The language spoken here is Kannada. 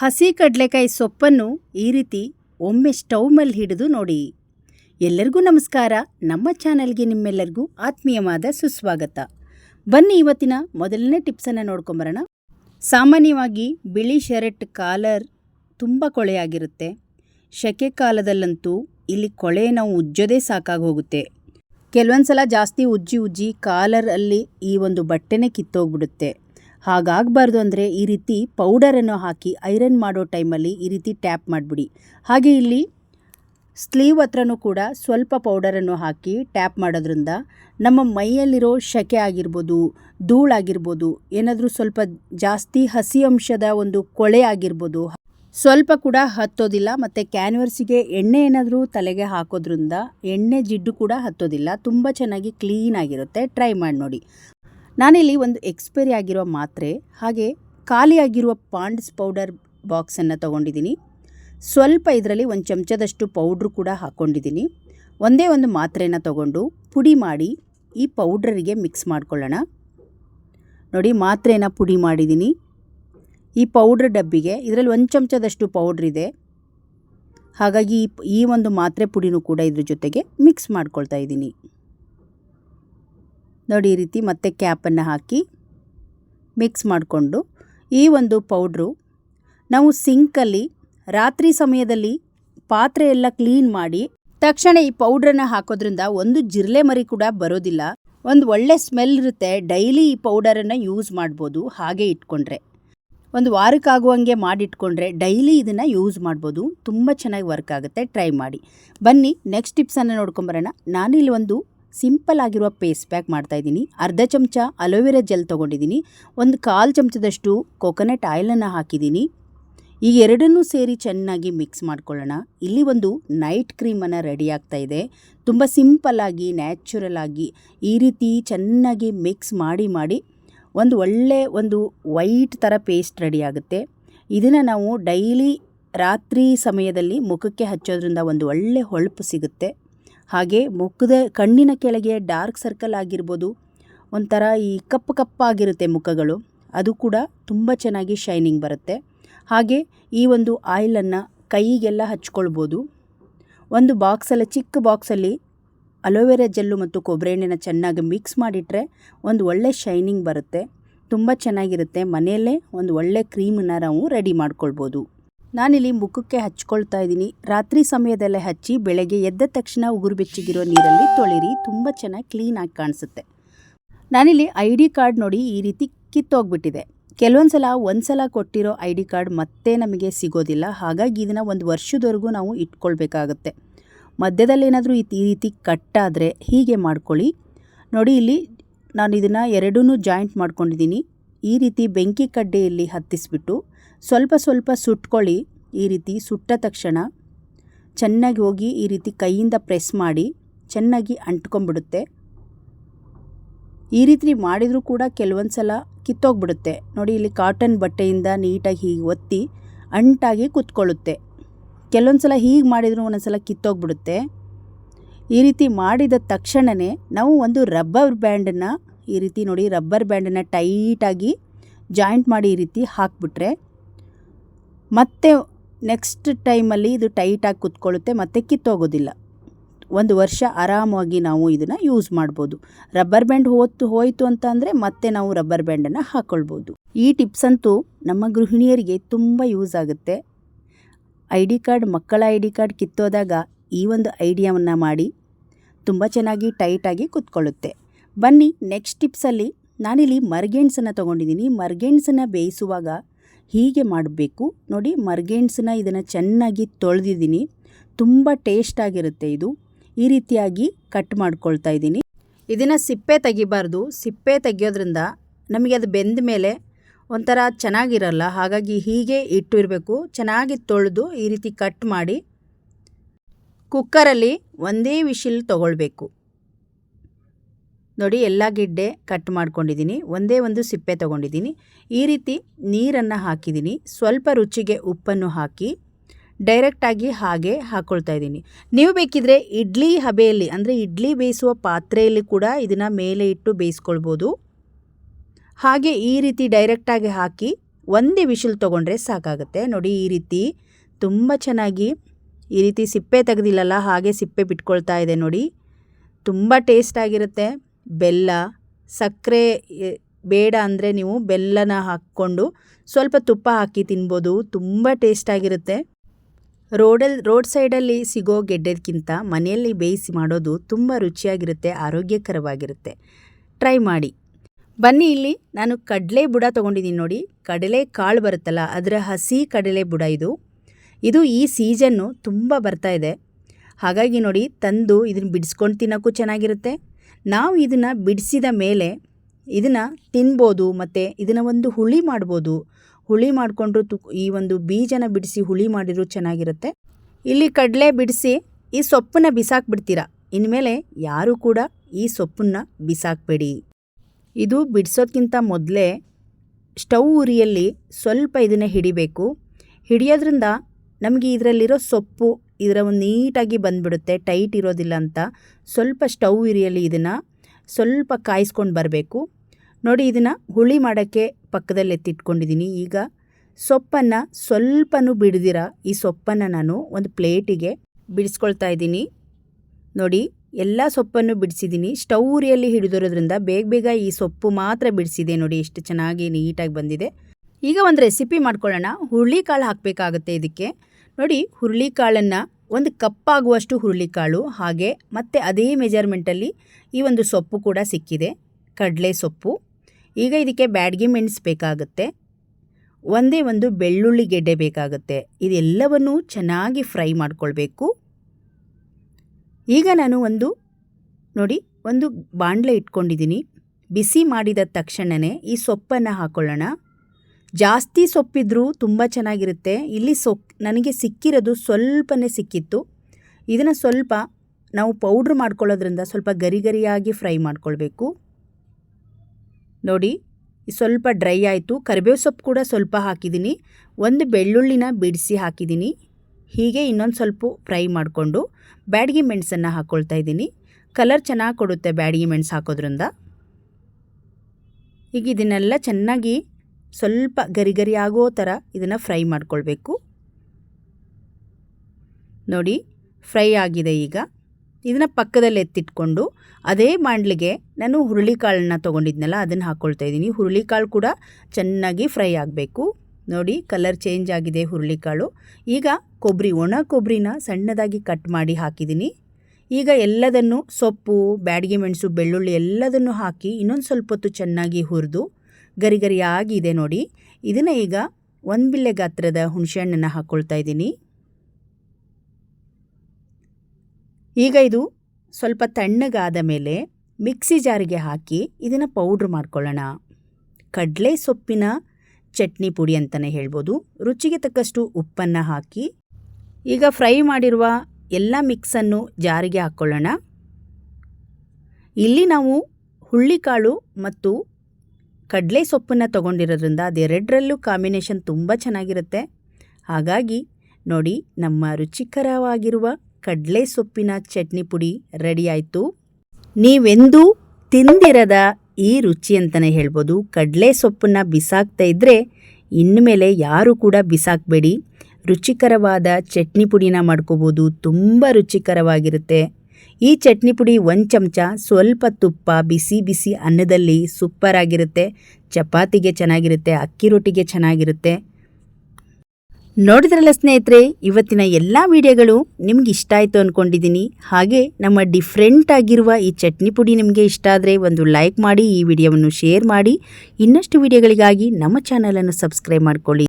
ಹಸಿ ಕಡಲೆಕಾಯಿ ಸೊಪ್ಪನ್ನು ಈ ರೀತಿ ಒಮ್ಮೆ ಸ್ಟವ್ ಮೇಲೆ ಹಿಡಿದು ನೋಡಿ. ಎಲ್ಲರಿಗೂ ನಮಸ್ಕಾರ. ನಮ್ಮ ಚಾನಲ್ಗೆ ನಿಮ್ಮೆಲ್ಲರಿಗೂ ಆತ್ಮೀಯವಾದ ಸುಸ್ವಾಗತ. ಬನ್ನಿ ಇವತ್ತಿನ ಮೊದಲನೇ ಟಿಪ್ಸನ್ನು ನೋಡ್ಕೊಂಬರೋಣ. ಸಾಮಾನ್ಯವಾಗಿ ಬಿಳಿ ಶರ್ಟ್ ಕಾಲರ್ ತುಂಬ ಕೊಳೆಯಾಗಿರುತ್ತೆ. ಶೆಕೆ ಕಾಲದಲ್ಲಂತೂ ಇಲ್ಲಿ ಕೊಳೆ ನಾವು ಉಜ್ಜೋದೇ ಸಾಕಾಗಿ ಹೋಗುತ್ತೆ ಕೆಲವೊಂದು ಸಲ ಜಾಸ್ತಿ ಉಜ್ಜಿ ಉಜ್ಜಿ ಕಾಲರಲ್ಲಿ ಈ ಒಂದು ಬಟ್ಟೆನೇ ಕಿತ್ತೋಗ್ಬಿಡುತ್ತೆ. ಹಾಗಾಗಬಾರ್ದು ಅಂದರೆ ಈ ರೀತಿ ಪೌಡರನ್ನು ಹಾಕಿ ಐರನ್ ಮಾಡೋ ಟೈಮಲ್ಲಿ ಈ ರೀತಿ ಟ್ಯಾಪ್ ಮಾಡಿಬಿಡಿ. ಹಾಗೆ ಇಲ್ಲಿ ಸ್ಲೀವ್ ಹತ್ರನೂ ಕೂಡ ಸ್ವಲ್ಪ ಪೌಡರನ್ನು ಹಾಕಿ ಟ್ಯಾಪ್ ಮಾಡೋದ್ರಿಂದ ನಮ್ಮ ಮೈಯಲ್ಲಿರೋ ಶಕೆ ಆಗಿರ್ಬೋದು ಧೂಳಾಗಿರ್ಬೋದು ಏನಾದರೂ ಸ್ವಲ್ಪ ಜಾಸ್ತಿ ಹಸಿ ಅಂಶದ ಒಂದು ಕೊಳೆ ಆಗಿರ್ಬೋದು, ಸ್ವಲ್ಪ ಕೂಡ ಹತ್ತೋದಿಲ್ಲ ಮತ್ತು ಕ್ಯಾನ್ವರ್ಸಿಗೆ ಎಣ್ಣೆ ಏನಾದರೂ ತಲೆಗೆ ಹಾಕೋದ್ರಿಂದ ಎಣ್ಣೆ ಜಿಡ್ಡು ಕೂಡ ಹತ್ತೋದಿಲ್ಲ, ತುಂಬ ಚೆನ್ನಾಗಿ ಕ್ಲೀನ್ ಆಗಿರುತ್ತೆ. ಟ್ರೈ ಮಾಡಿ ನೋಡಿ ನಾನಿಲ್ಲಿ ಒಂದು ಎಕ್ಸ್ಪೈರಿ ಆಗಿರೋ ಮಾತ್ರೆ, ಹಾಗೆ ಖಾಲಿಯಾಗಿರುವ ಪಾಂಡ್ಸ್ ಪೌಡರ್ ಬಾಕ್ಸನ್ನು ತೊಗೊಂಡಿದ್ದೀನಿ. ಸ್ವಲ್ಪ ಇದರಲ್ಲಿ ಒಂದು ಚಮಚದಷ್ಟು ಪೌಡ್ರು ಕೂಡ ಹಾಕ್ಕೊಂಡಿದ್ದೀನಿ ಒಂದೇ ಒಂದು ಮಾತ್ರೆನ ತಗೊಂಡು ಪುಡಿ ಮಾಡಿ ಈ ಪೌಡ್ರಿಗೆ ಮಿಕ್ಸ್ ಮಾಡ್ಕೊಳ್ಳೋಣ. ನೋಡಿ, ಮಾತ್ರೆನ ಪುಡಿ ಮಾಡಿದ್ದೀನಿ. ಈ ಪೌಡ್ರ್ ಡಬ್ಬಿಗೆ ಇದರಲ್ಲಿ ಒಂದು ಚಮಚದಷ್ಟು ಪೌಡ್ರ್ ಇದೆ. ಹಾಗಾಗಿ ಈ ಈ ಒಂದು ಮಾತ್ರೆ ಪುಡಿನೂ ಕೂಡ ಇದ್ರ ಜೊತೆಗೆ ಮಿಕ್ಸ್ ಮಾಡ್ಕೊಳ್ತಾ ಇದ್ದೀನಿ. ನೋಡಿ ಈ ರೀತಿ ಮತ್ತೆ ಕ್ಯಾಪನ್ನು ಹಾಕಿ ಮಿಕ್ಸ್ ಮಾಡಿಕೊಂಡು ಈ ಒಂದು ಪೌಡ್ರು ನಾವು ಸಿಂಕಲ್ಲಿ ರಾತ್ರಿ ಸಮಯದಲ್ಲಿ ಪಾತ್ರೆ ಎಲ್ಲ ಕ್ಲೀನ್ ಮಾಡಿ ತಕ್ಷಣ ಈ ಪೌಡ್ರನ್ನು ಹಾಕೋದ್ರಿಂದ ಒಂದು ಜಿರಳೆ ಮರಿ ಕೂಡ ಬರೋದಿಲ್ಲ. ಒಂದು ಒಳ್ಳೆ ಸ್ಮೆಲ್ ಇರುತ್ತೆ. ಡೈಲಿ ಈ ಪೌಡರನ್ನು ಯೂಸ್ ಮಾಡ್ಬೋದು. ಹಾಗೆ ಇಟ್ಕೊಂಡ್ರೆ. ಒಂದು ವಾರಕ್ಕಾಗುವಂಗೆ ಮಾಡಿಟ್ಕೊಂಡ್ರೆ ಡೈಲಿ ಇದನ್ನು ಯೂಸ್ ಮಾಡ್ಬೋದು. ತುಂಬ ಚೆನ್ನಾಗಿ ವರ್ಕ್ ಆಗುತ್ತೆ. ಟ್ರೈ ಮಾಡಿ. ಬನ್ನಿ ನೆಕ್ಸ್ಟ್ ಟಿಪ್ಸನ್ನು ನೋಡ್ಕೊಂಬರೋಣ. ನಾನಿಲ್ಲಿ ಒಂದು ಸಿಂಪಲ್ ಆಗಿರುವ ಪೇಸ್ಟ್ ಪ್ಯಾಕ್ ಮಾಡ್ತಾಯಿದ್ದೀನಿ ಅರ್ಧ ಚಮಚ ಅಲೋವೆರಾ ಜೆಲ್ ತೊಗೊಂಡಿದ್ದೀನಿ. ಒಂದು ಕಾಲು ಚಮಚದಷ್ಟು ಕೊಕೊನಟ್ ಆಯಿಲನ್ನು ಹಾಕಿದ್ದೀನಿ. ಈ ಎರಡನ್ನೂ ಸೇರಿ ಚೆನ್ನಾಗಿ ಮಿಕ್ಸ್ ಮಾಡ್ಕೊಳ್ಳೋಣ. ಇಲ್ಲಿ ಒಂದು ನೈಟ್ ಕ್ರೀಮನ್ನು ರೆಡಿ ಆಗ್ತಾ ಇದೆ. ತುಂಬ ಸಿಂಪಲ್ಲಾಗಿ ನ್ಯಾಚುರಲ್ ಆಗಿ ಈ ರೀತಿ ಚೆನ್ನಾಗಿ ಮಿಕ್ಸ್ ಮಾಡಿ ಮಾಡಿ ಒಂದು ಒಳ್ಳೆ ಒಂದು ವೈಟ್ ಥರ ಪೇಸ್ಟ್ ರೆಡಿ ಆಗುತ್ತೆ. ಇದನ್ನು ನಾವು ಡೈಲಿ ರಾತ್ರಿ ಸಮಯದಲ್ಲಿ ಮುಖಕ್ಕೆ ಹಚ್ಚೋದ್ರಿಂದ ಒಂದು ಒಳ್ಳೆ ಹೊಳಪು ಸಿಗುತ್ತೆ. ಹಾಗೆ ಮುಖದ ಕಣ್ಣಿನ ಕೆಳಗೆ ಡಾರ್ಕ್ ಸರ್ಕಲ್ ಆಗಿರ್ಬೋದು, ಒಂಥರ ಈ ಕಪ್ಪು ಕಪ್ಪಾಗಿರುತ್ತೆ ಮುಖಗಳು. ಅದು ಕೂಡ ತುಂಬ ಚೆನ್ನಾಗಿ ಶೈನಿಂಗ್ ಬರುತ್ತೆ. ಹಾಗೆ ಈ ಒಂದು ಆಯಿಲನ್ನು ಕೈಗೆಲ್ಲ ಹಚ್ಕೊಳ್ಬೋದು. ಒಂದು ಬಾಕ್ಸಲ್ಲಿ, ಚಿಕ್ಕ ಬಾಕ್ಸಲ್ಲಿ ಅಲೋವೆರಾ ಜೆಲ್ಲು ಮತ್ತು ಕೊಬ್ಬರಿ ಎಣ್ಣೆನ ಚೆನ್ನಾಗಿ ಮಿಕ್ಸ್ ಮಾಡಿಟ್ರೆ ಒಂದು ಒಳ್ಳೆ ಶೈನಿಂಗ್ ಬರುತ್ತೆ. ತುಂಬ ಚೆನ್ನಾಗಿರುತ್ತೆ. ಮನೆಯಲ್ಲೇ ಒಂದು ಒಳ್ಳೆ ಕ್ರೀಮನ್ನು ನಾವು ರೆಡಿ ಮಾಡ್ಕೊಳ್ಬೋದು. ನಾನಿಲ್ಲಿ ಮುಖಕ್ಕೆ ಹಚ್ಕೊಳ್ತಾ ಇದ್ದೀನಿ. ರಾತ್ರಿ ಸಮಯದಲ್ಲೇ ಹಚ್ಚಿ ಬೆಳಗ್ಗೆ ಎದ್ದ ತಕ್ಷಣ ಉಗುರು ಬೆಚ್ಚಗಿರೋ ನೀರಲ್ಲಿ ತೊಳಿರಿ. ತುಂಬ ಚೆನ್ನಾಗಿ ಕ್ಲೀನಾಗಿ ಕಾಣಿಸುತ್ತೆ. ನಾನಿಲ್ಲಿ ಐ ಡಿ ಕಾರ್ಡ್ ನೋಡಿ ಈ ರೀತಿ ಕಿತ್ತೋಗ್ಬಿಟ್ಟಿದೆ. ಕೆಲವೊಂದು ಸಲ ಒಂದು ಸಲ ಕೊಟ್ಟಿರೋ ಐ ಡಿ ಕಾರ್ಡ್ ಮತ್ತೆ ನಮಗೆ ಸಿಗೋದಿಲ್ಲ. ಹಾಗಾಗಿ ಇದನ್ನು ಒಂದು ವರ್ಷದವರೆಗೂ ನಾವು ಇಟ್ಕೊಳ್ಬೇಕಾಗತ್ತೆ. ಮಧ್ಯದಲ್ಲಿ ಏನಾದರೂ ಈ ರೀತಿ ಕಟ್ಟಾದರೆ ಹೀಗೆ ಮಾಡ್ಕೊಳ್ಳಿ. ನೋಡಿ ಇಲ್ಲಿ ನಾನು ಇದನ್ನು ಎರಡೂ ಜಾಯಿಂಟ್ ಮಾಡ್ಕೊಂಡಿದ್ದೀನಿ. ಈ ರೀತಿ ಬೆಂಕಿ ಕಡ್ಡೆಯಲ್ಲಿ ಹತ್ತಿಸ್ಬಿಟ್ಟು ಸ್ವಲ್ಪ ಸ್ವಲ್ಪ ಸುಟ್ಕೊಳ್ಳಿ ಈ ರೀತಿ ಸುಟ್ಟ ತಕ್ಷಣ. ಚೆನ್ನಾಗಿ ಹೋಗಿ ಈ ರೀತಿ ಕೈಯಿಂದ ಪ್ರೆಸ್ ಮಾಡಿ ಚೆನ್ನಾಗಿ ಅಂಟ್ಕೊಂಡ್ಬಿಡುತ್ತೆ. ಈ ರೀತಿ ಮಾಡಿದರೂ ಕೂಡ ಕೆಲವೊಂದು ಸಲ ಕಿತ್ತೋಗ್ಬಿಡುತ್ತೆ. ನೋಡಿ ಇಲ್ಲಿ ಕಾಟನ್ ಬಟ್ಟೆಯಿಂದ ನೀಟಾಗಿ ಹೀಗೆ ಒತ್ತಿ ಅಂಟಾಗಿ ಕುತ್ಕೊಳ್ಳುತ್ತೆ. ಕೆಲವೊಂದು ಸಲ ಹೀಗೆ ಮಾಡಿದರೂ ಒಂದೊಂದು ಸಲ ಕಿತ್ತೋಗ್ಬಿಡುತ್ತೆ. ಈ ರೀತಿ ಮಾಡಿದ ತಕ್ಷಣವೇ ನಾವು ಒಂದು ರಬ್ಬರ್ ಬ್ಯಾಂಡನ್ನು ಈ ರೀತಿ ನೋಡಿ ರಬ್ಬರ್ ಬ್ಯಾಂಡನ್ನು ಟೈಟಾಗಿ ಜಾಯಿಂಟ್ ಮಾಡಿ ಈ ರೀತಿ ಹಾಕಿಬಿಟ್ರೆ ಮತ್ತೆ ನೆಕ್ಸ್ಟ್ ಟೈಮಲ್ಲಿ ಇದು ಟೈಟಾಗಿ ಕುತ್ಕೊಳ್ಳುತ್ತೆ, ಮತ್ತೆ ಕಿತ್ತೋಗೋದಿಲ್ಲ. ಒಂದು ವರ್ಷ ಆರಾಮಾಗಿ ನಾವು ಇದನ್ನು ಯೂಸ್ ಮಾಡ್ಬೋದು. ರಬ್ಬರ್ ಬ್ಯಾಂಡ್ ಹೋತು ಹೋಯಿತು ಅಂತ ಅಂದರೆ ಮತ್ತೆ ನಾವು ರಬ್ಬರ್ ಬ್ಯಾಂಡನ್ನು ಹಾಕ್ಕೊಳ್ಬೋದು ಈ ಟಿಪ್ಸ್ ಅಂತೂ ನಮ್ಮ ಗೃಹಿಣಿಯರಿಗೆ ತುಂಬ ಯೂಸ್ ಆಗುತ್ತೆ. ಐ ಡಿ ಕಾರ್ಡ್ ಮಕ್ಕಳ ಐ ಡಿ ಕಾರ್ಡ್ ಕಿತ್ತೋದಾಗ ಈ ಒಂದು ಐಡಿಯಾವನ್ನು ಮಾಡಿ ತುಂಬ ಚೆನ್ನಾಗಿ ಟೈಟಾಗಿ ಕುತ್ಕೊಳ್ಳುತ್ತೆ. ಬನ್ನಿ ನೆಕ್ಸ್ಟ್ ಟಿಪ್ಸಲ್ಲಿ ನಾನಿಲ್ಲಿ ಮರ್ಗೆಣ್ಸನ್ನು ತೊಗೊಂಡಿದ್ದೀನಿ ಮರ್ಗೆಣ್ಸನ್ನು ಬೇಯಿಸುವಾಗ ಹೀಗೆ ಮಾಡಬೇಕು. ನೋಡಿ ಮರ್ಗೆಣ್ಸನ್ನ ಇದನ್ನು ಚೆನ್ನಾಗಿ ತೊಳೆದಿದ್ದೀನಿ. ತುಂಬ ಟೇಸ್ಟಾಗಿರುತ್ತೆ ಇದು. ಈ ರೀತಿಯಾಗಿ ಕಟ್ ಮಾಡ್ಕೊಳ್ತಾ ಇದ್ದೀನಿ. ಇದನ್ನು ಸಿಪ್ಪೆ ತೆಗಿಬಾರ್ದು. ಸಿಪ್ಪೆ ತೆಗೆಯೋದ್ರಿಂದ ನಮಗೆ ಅದು ಬೆಂದ ಮೇಲೆ ಒಂಥರ ಚೆನ್ನಾಗಿರಲ್ಲ. ಹಾಗಾಗಿ ಹೀಗೆ ಇಟ್ಟಿರಬೇಕು. ಚೆನ್ನಾಗಿ ತೊಳೆದು ಈ ರೀತಿ ಕಟ್ ಮಾಡಿ ಕುಕ್ಕರಲ್ಲಿ ಒಂದೇ ವಿಶಿಲ್ ತೊಗೊಳ್ಬೇಕು. ನೋಡಿ ಎಲ್ಲ ಗಿಡ್ಡೆ ಕಟ್ ಮಾಡ್ಕೊಂಡಿದ್ದೀನಿ. ಒಂದೇ ಒಂದು ಸಿಪ್ಪೆ ತೊಗೊಂಡಿದ್ದೀನಿ. ಈ ರೀತಿ ನೀರನ್ನು ಹಾಕಿದ್ದೀನಿ. ಸ್ವಲ್ಪ ರುಚಿಗೆ ಉಪ್ಪನ್ನು ಹಾಕಿ ಡೈರೆಕ್ಟಾಗಿ ಹಾಗೆ ಹಾಕ್ಕೊಳ್ತಾ ಇದ್ದೀನಿ. ನೀವು ಬೇಕಿದ್ರೆ ಇಡ್ಲಿ ಹಬೆಯಲ್ಲಿ, ಅಂದರೆ ಇಡ್ಲಿ ಬೇಯಿಸುವ ಪಾತ್ರೆಯಲ್ಲಿ ಕೂಡ ಇದನ್ನು ಮೇಲೆ ಇಟ್ಟು ಬೇಯಿಸ್ಕೊಳ್ಬೋದು. ಹಾಗೆ ಈ ರೀತಿ ಡೈರೆಕ್ಟಾಗಿ ಹಾಕಿ ಒಂದೇ ವಿಶಲ್ ತೊಗೊಂಡ್ರೆ ಸಾಕಾಗುತ್ತೆ. ನೋಡಿ ಈ ರೀತಿ ತುಂಬ ಚೆನ್ನಾಗಿ ಈ ರೀತಿ ಸಿಪ್ಪೆ ತೆಗೆದಿಲ್ಲಲ್ಲ, ಹಾಗೆ ಸಿಪ್ಪೆ ಬಿಟ್ಕೊಳ್ತಾ ಇದೆ ನೋಡಿ. ತುಂಬ ಟೇಸ್ಟಾಗಿರುತ್ತೆ ಬೆಲ್ಲ, ಸಕ್ಕರೆ ಬೇಡ ಅಂದರೆ ನೀವು ಬೆಲ್ಲನ ಹಾಕ್ಕೊಂಡು ಸ್ವಲ್ಪ ತುಪ್ಪ ಹಾಕಿ ತಿನ್ಬೋದು. ತುಂಬ ಟೇಸ್ಟಾಗಿರುತ್ತೆ ರೋಡಲ್ಲಿ ರೋಡ್ ಸೈಡಲ್ಲಿ ಸಿಗೋ ಗೆಡ್ಡೆದಕ್ಕಿಂತ ಮನೆಯಲ್ಲಿ ಬೇಯಿಸಿ ಮಾಡೋದು ತುಂಬ ರುಚಿಯಾಗಿರುತ್ತೆ, ಆರೋಗ್ಯಕರವಾಗಿರುತ್ತೆ. ಟ್ರೈ ಮಾಡಿ. ಬನ್ನಿ ಇಲ್ಲಿ, ನಾನು ಕಡಲೆ ಬುಡ ತೊಗೊಂಡಿದ್ದೀನಿ ನೋಡಿ. ಕಡಲೆ ಕಾಳು ಬರುತ್ತಲ್ಲ, ಅದರ ಹಸಿ ಕಡಲೆ ಬುಡ ಇದು. ಇದು ಈ ಸೀಸನ್ನು ತುಂಬ ಬರ್ತಾ ಇದೆ. ಹಾಗಾಗಿ ನೋಡಿ, ತಂದು ಇದನ್ನು ಬಿಡಿಸ್ಕೊಂಡು ತಿನ್ನೋಕ್ಕೂ ಚೆನ್ನಾಗಿರುತ್ತೆ. ನಾವು ಇದನ್ನು ಬಿಡಿಸಿದ ಮೇಲೆ ಇದನ್ನು ತಿನ್ಬೋದು ಮತ್ತು ಇದನ್ನು ಒಂದು ಹುಳಿ ಮಾಡ್ಬೋದು. ಹುಳಿ ಮಾಡಿಕೊಂಡ್ರು ತು ಈ ಒಂದು ಬೀಜನ ಬಿಡಿಸಿ ಹುಳಿ ಮಾಡಿದ್ರು ಚೆನ್ನಾಗಿರುತ್ತೆ. ಇಲ್ಲಿ ಕಡಲೆ ಬಿಡಿಸಿ ಈ ಸೊಪ್ಪನ್ನ ಬಿಸಾಕ್ಬಿಡ್ತೀರಾ. ಇನ್ಮೇಲೆ ಯಾರೂ ಕೂಡ ಈ ಸೊಪ್ಪನ್ನ ಬಿಸಾಕಬೇಡಿ. ಇದು ಬಿಡಿಸೋದ್ಕಿಂತ ಮೊದಲೇ ಸ್ಟವ್ ಉರಿಯಲ್ಲಿ ಸ್ವಲ್ಪ ಇದನ್ನು ಹಿಡಿಬೇಕು. ಹಿಡಿಯೋದ್ರಿಂದ ನಮಗೆ ಇದರಲ್ಲಿರೋ ಸೊಪ್ಪು ಇದರ ಒಂದು ನೀಟಾಗಿ ಬಂದುಬಿಡುತ್ತೆ, ಟೈಟ್ ಇರೋದಿಲ್ಲ ಅಂತ. ಸ್ವಲ್ಪ ಸ್ಟವ್ ಇರಿಯಲ್ಲಿ ಇದನ್ನು ಸ್ವಲ್ಪ ಕಾಯಿಸ್ಕೊಂಡು ಬರಬೇಕು. ನೋಡಿ ಇದನ್ನು ಹುಳಿ ಮಾಡೋಕ್ಕೆ ಪಕ್ಕದಲ್ಲಿ ಎತ್ತಿಟ್ಕೊಂಡಿದ್ದೀನಿ ಈಗ ಸೊಪ್ಪನ್ನು ಸ್ವಲ್ಪನೂ ಬಿಡದಿರ, ಈ ಸೊಪ್ಪನ್ನು ನಾನು ಒಂದು ಪ್ಲೇಟಿಗೆ ಬಿಡಿಸ್ಕೊಳ್ತಾ ಇದ್ದೀನಿ. ನೋಡಿ, ಎಲ್ಲ ಸೊಪ್ಪನ್ನು ಬಿಡಿಸಿದ್ದೀನಿ ಸ್ಟವ್ ಉರಿಯಲ್ಲಿ ಹಿಡಿದಿರೋದ್ರಿಂದ ಬೇಗ ಬೇಗ ಈ ಸೊಪ್ಪು ಮಾತ್ರ ಬಿಡಿಸಿದೆ ನೋಡಿ, ಎಷ್ಟು ಚೆನ್ನಾಗಿ ನೀಟಾಗಿ ಬಂದಿದೆ. ಈಗ ಒಂದು ರೆಸಿಪಿ ಮಾಡ್ಕೊಳ್ಳೋಣ. ಹುರುಳಿಕಾಳು ಹಾಕಬೇಕಾಗುತ್ತೆ ಇದಕ್ಕೆ. ನೋಡಿ, ಹುರುಳಿಕಾಳನ್ನು ಒಂದು ಕಪ್ಪಾಗುವಷ್ಟು ಹುರುಳಿಕಾಳು, ಹಾಗೆ ಮತ್ತೆ ಅದೇ ಮೆಜರ್ಮೆಂಟಲ್ಲಿ ಈ ಒಂದು ಸೊಪ್ಪು ಕೂಡ ಸಿಕ್ಕಿದೆ, ಕಡಲೆ ಸೊಪ್ಪು. ಈಗ ಇದಕ್ಕೆ ಬ್ಯಾಡ್ಗೆ ಮೆಣಸು ಬೇಕಾಗುತ್ತೆ. ಒಂದೇ ಒಂದು ಬೆಳ್ಳುಳ್ಳಿ ಗೆಡ್ಡೆ ಬೇಕಾಗುತ್ತೆ. ಇದೆಲ್ಲವನ್ನೂ ಚೆನ್ನಾಗಿ ಫ್ರೈ ಮಾಡಿಕೊಳ್ಬೇಕು. ಈಗ ನಾನು ಒಂದು, ನೋಡಿ, ಒಂದು ಬಾಣಲೆ ಇಟ್ಕೊಂಡಿದ್ದೀನಿ. ಬಿಸಿ ಮಾಡಿದ ತಕ್ಷಣವೇ ಈ ಸೊಪ್ಪನ್ನು ಹಾಕ್ಕೊಳ್ಳೋಣ ಜಾಸ್ತಿ ಸೊಪ್ಪಿದ್ರೂ ತುಂಬ ಚೆನ್ನಾಗಿರುತ್ತೆ. ಇಲ್ಲಿ ಸೊಪ್ಪು ನನಗೆ ಸಿಕ್ಕಿರೋದು ಸ್ವಲ್ಪನೇ ಸಿಕ್ಕಿತ್ತು. ಇದನ್ನು ಸ್ವಲ್ಪ ನಾವು ಪೌಡ್ರ್ ಮಾಡ್ಕೊಳ್ಳೋದ್ರಿಂದ ಸ್ವಲ್ಪ ಗರಿ ಗರಿಯಾಗಿ ಫ್ರೈ ಮಾಡ್ಕೊಳ್ಬೇಕು. ನೋಡಿ ಸ್ವಲ್ಪ ಡ್ರೈ ಆಯಿತು. ಕರಿಬೇವು ಸೊಪ್ಪು ಕೂಡ ಸ್ವಲ್ಪ ಹಾಕಿದ್ದೀನಿ. ಒಂದು ಬೆಳ್ಳುಳ್ಳಿನ ಬಿಡಿಸಿ ಹಾಕಿದ್ದೀನಿ. ಹೀಗೆ ಇನ್ನೊಂದು ಸ್ವಲ್ಪ ಫ್ರೈ ಮಾಡಿಕೊಂಡು ಬ್ಯಾಡಗಿ ಮೆಣಸನ್ನು ಹಾಕ್ಕೊಳ್ತಾ ಇದ್ದೀನಿ. ಕಲರ್ ಚೆನ್ನಾಗಿ ಕೊಡುತ್ತೆ ಬ್ಯಾಡಗಿ ಮೆಣಸು ಹಾಕೋದ್ರಿಂದ. ಈಗ ಇದನ್ನೆಲ್ಲ ಚೆನ್ನಾಗಿ ಸ್ವಲ್ಪ ಗರಿ ಗರಿ ಆಗೋ ಥರ ಇದನ್ನು ಫ್ರೈ ಮಾಡ್ಕೊಳ್ಬೇಕು. ನೋಡಿ, ಫ್ರೈ ಆಗಿದೆ ಈಗ. ಇದನ್ನು ಪಕ್ಕದಲ್ಲಿ ಎತ್ತಿಟ್ಕೊಂಡು ಅದೇ ಬಾಣಲಿಗೆ ನಾನು ಹುರುಳಿಕಾಳನ್ನ ತೊಗೊಂಡಿದ್ನಲ್ಲ, ಅದನ್ನು ಹಾಕ್ಕೊಳ್ತಾ ಇದ್ದೀನಿ. ಹುರುಳಿಕಾಳು ಕೂಡ ಚೆನ್ನಾಗಿ ಫ್ರೈ ಆಗಬೇಕು. ನೋಡಿ, ಕಲರ್ ಚೇಂಜ್ ಆಗಿದೆ ಹುರುಳಿಕಾಳು. ಈಗ ಕೊಬ್ಬರಿ, ಒಣ ಕೊಬ್ಬರಿನ ಸಣ್ಣದಾಗಿ ಕಟ್ ಮಾಡಿ ಹಾಕಿದ್ದೀನಿ. ಈಗ ಎಲ್ಲದನ್ನು ಸೊಪ್ಪು, ಬ್ಯಾಡಿಗೆ ಮೆಣಸು, ಬೆಳ್ಳುಳ್ಳಿ ಎಲ್ಲದನ್ನು ಹಾಕಿ ಇನ್ನೊಂದು ಸ್ವಲ್ಪ ಹೊತ್ತು ಚೆನ್ನಾಗಿ ಹುರಿದು ಗರಿ ಗರಿಯಾಗಿದೆ ನೋಡಿ. ಇದನ್ನು ಈಗ ಒಂದು ಬಿಲ್ಲೆ ಗಾತ್ರದ ಹುಣಸೆಹಣ್ಣನ್ನು ಹಾಕ್ಕೊಳ್ತಾ ಇದ್ದೀನಿ. ಈಗ ಇದು ಸ್ವಲ್ಪ ತಣ್ಣಗಾದ ಮೇಲೆ ಮಿಕ್ಸಿ ಜಾರಿಗೆ ಹಾಕಿ ಇದನ್ನು ಪೌಡ್ರ್ ಮಾಡ್ಕೊಳ್ಳೋಣ. ಕಡಲೆ ಸೊಪ್ಪಿನ ಚಟ್ನಿ ಪುಡಿ ಅಂತಲೇ ಹೇಳ್ಬೋದು. ರುಚಿಗೆ ತಕ್ಕಷ್ಟು ಉಪ್ಪನ್ನು ಹಾಕಿ ಈಗ ಫ್ರೈ ಮಾಡಿರುವ ಎಲ್ಲ ಮಿಕ್ಸನ್ನು ಜಾರಿಗೆ ಹಾಕ್ಕೊಳ್ಳೋಣ ಇಲ್ಲಿ ನಾವು ಹುಳ್ಳಿಕಾಳು ಮತ್ತು ಕಡಲೆ ಸೊಪ್ಪನ್ನು ತೊಗೊಂಡಿರೋದ್ರಿಂದ ಅದೆರಡರಲ್ಲೂ ಕಾಂಬಿನೇಷನ್ ತುಂಬ ಚೆನ್ನಾಗಿರುತ್ತೆ. ಹಾಗಾಗಿ ನೋಡಿ ನಮ್ಮ ರುಚಿಕರವಾಗಿರುವ ಕಡಲೆ ಸೊಪ್ಪಿನ ಚಟ್ನಿ ಪುಡಿ ರೆಡಿ ಆಯಿತು. ನೀವೆಂದೂ ತಿಂದಿರದ ಈ ರುಚಿ ಅಂತಲೇ ಹೇಳ್ಬೋದು. ಕಡಲೆ ಸೊಪ್ಪನ್ನು ಬಿಸಾಕ್ತಾ ಇದ್ದರೆ ಇನ್ಮೇಲೆ ಯಾರೂ ಕೂಡ ಬಿಸಾಕಬೇಡಿ. ರುಚಿಕರವಾದ ಚಟ್ನಿ ಪುಡಿನ ಮಾಡ್ಕೋಬೋದು. ತುಂಬ ರುಚಿಕರವಾಗಿರುತ್ತೆ. ಈ ಚಟ್ನಿ ಪುಡಿ ಒಂದು ಚಮಚ, ಸ್ವಲ್ಪ ತುಪ್ಪ, ಬಿಸಿ ಬಿಸಿ ಅನ್ನದಲ್ಲಿ ಸೂಪರಾಗಿರುತ್ತೆ ಚಪಾತಿಗೆ ಚೆನ್ನಾಗಿರುತ್ತೆ, ಅಕ್ಕಿ ರೊಟ್ಟಿಗೆ ಚೆನ್ನಾಗಿರುತ್ತೆ. ನೋಡಿದ್ರಲ್ಲ ಸ್ನೇಹಿತರೆ, ಇವತ್ತಿನ ಎಲ್ಲ ವಿಡಿಯೋಗಳು ನಿಮ್ಗೆ ಇಷ್ಟ ಆಯಿತು ಅಂದ್ಕೊಂಡಿದ್ದೀನಿ ಹಾಗೆ ನಮ್ಮ ಡಿಫ್ರೆಂಟ್ ಆಗಿರುವ ಈ ಚಟ್ನಿ ಪುಡಿ ನಿಮಗೆ ಇಷ್ಟ ಆದರೆ ಒಂದು ಲೈಕ್ ಮಾಡಿ, ಈ ವಿಡಿಯೋವನ್ನು ಶೇರ್ ಮಾಡಿ. ಇನ್ನಷ್ಟು ವಿಡಿಯೋಗಳಿಗಾಗಿ ನಮ್ಮ ಚಾನಲನ್ನು ಸಬ್ಸ್ಕ್ರೈಬ್ ಮಾಡ್ಕೊಳ್ಳಿ.